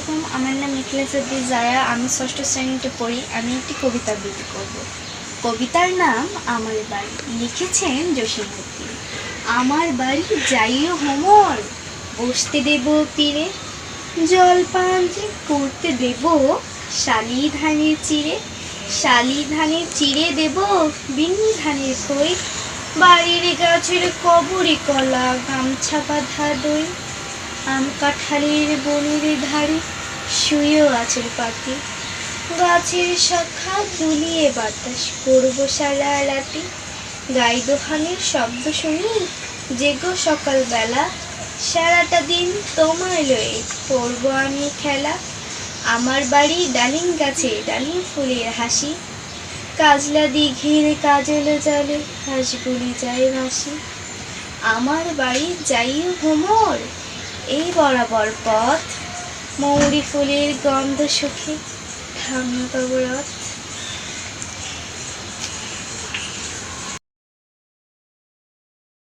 আলাইকুম, আমার নাম নিখিলেসদ্দি জায়া। আমি ষষ্ঠ শ্রেণীতে পড়ি, আমি একটি কবিতা আবৃত্তি করব। কবিতার নাম আমার বাড়ি। লিখেছেন জসীমুদ্দিন আমার বাড়ি যাইও হোমর বসতে দেব পীরে জলপান যে করতে দেব শালি ধানের চিড়ে। শালি ধানের চিড়ে দেব বিনি ধানের খই। বাড়ির গাছের কবরে কলা, গামছা বাঁধা দই। আম কাঁঠালের বনের ধারে শুয়েও আছে পাখি। গাছের শাখা দুলিয়ে বাতাস করব সারা রাতে গাই দোকানের শব্দ শুনি, জেগো সকালবেলা। সারাটা দিন তোমায় লয়ে করব আমি খেলা। আমার বাড়ি ডালিম গাছে ডালিম ফুলের হাসি। কাজলা দিঘির কাজল জলে হাঁসগুলি যায় ভাসি। আমার বাড়ি যাইও ভ্রমর এই বরাবর পথ মৌরি ফুলের গন্ধ সুখে ঠান্ডা রথ।